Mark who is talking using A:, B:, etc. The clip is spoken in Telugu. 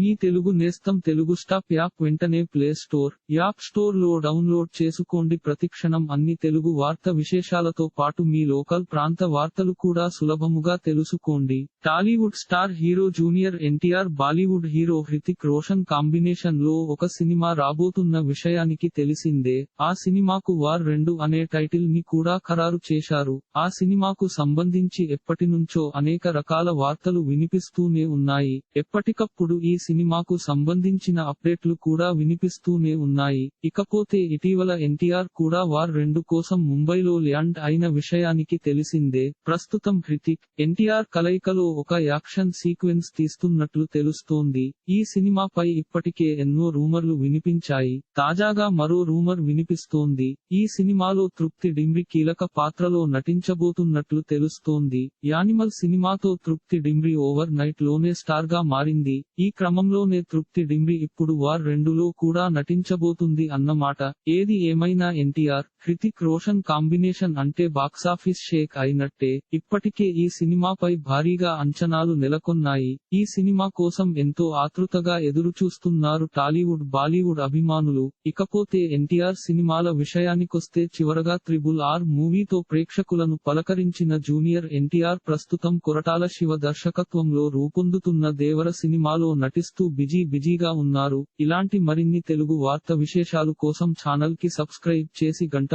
A: మీ తెలుగు నేస్తం తెలుగు స్టాప్ యాప్ వెంటనే ప్లే స్టోర్ యాప్ స్టోర్లో డౌన్లోడ్ చేసుకోండి. ప్రతిక్షణం అన్ని తెలుగు వార్త విశేషాలతో పాటు మీ లోకల్ ప్రాంత వార్తలు కూడా సులభముగా తెలుసుకోండి. Tollywood star hero junior NTR Bollywood hero Hrithik Roshan కాంబినేషన్లో ఒక సినిమా రాబోతున్న విషయానికి తెలిసిందే. ఆ సినిమాకు వార్ రెండు అనే టైటిల్ని కూడా ఖరారు చేశారు. ఆ సినిమాకు సంబంధించి ఎప్పటి నుంచో అనేక రకాల వార్తలు వినిపిస్తూనే ఉన్నాయి. ఎప్పటికప్పుడు ఈ సినిమాకు సంబంధించిన అప్డేట్లు కూడా వినిపిస్తూనే ఉన్నాయి. ఇకపోతే ఇటీవల ఎన్టీఆర్ కూడా వార్ రెండు కోసం ముంబైలో ల్యాండ్ అయిన విషయానికి తెలిసిందే. ప్రస్తుతం హృతిక్ ఎన్టీఆర్ కలయికలో ఒక యాక్షన్ సీక్వెన్స్ తీస్తున్నట్లు తెలుస్తోంది. ఈ సినిమాపై ఇప్పటికే ఎన్నో రూమర్లు వినిపించాయి. తాజాగా మరో రూమర్ వినిపిస్తోంది. ఈ సినిమాలో తృప్తి డింబ్రి కీలక పాత్రలో నటించబోతున్నట్లు తెలుస్తోంది. యానిమల్ సినిమాతో తృప్తి డింబ్రి ఓవర్ నైట్లోనే స్టార్గా మారింది. ఈ క్రమంలోనే తృప్తి డింబ్రి ఇప్పుడు వార్ రెండులో కూడా నటించబోతుంది అన్నమాట. ఏది ఏమైనా ఎన్టీఆర్? హృతిక్ రోషన్ కాంబినేషన్ అంటే బాక్సాఫీస్ షేక్ అయినట్టే ఇప్పటికే ఈ సినిమాపై భారీగా అంచనాలు నెలకొన్నాయి. ఈ సినిమా కోసం ఎంతో ఆతృతగా ఎదురు చూస్తున్నారు టాలీవుడ్ బాలీవుడ్ అభిమానులు. ఇకపోతే ఎన్టీఆర్ సినిమాల విషయానికొస్తే చివరగా త్రిబుల్ ఆర్ మూవీతో ప్రేక్షకులను పలకరించిన జూనియర్ ఎన్టీఆర్ ప్రస్తుతం కొరటాల శివ దర్శకత్వంలో రూపొందుతున్న దేవర సినిమాలో నటిస్తూ బిజీ బిజీగా ఉన్నారు. ఇలాంటి మరిన్ని తెలుగు వార్త విశేషాలు కోసం ఛానల్కి సబ్స్క్రైబ్ చేసి గంట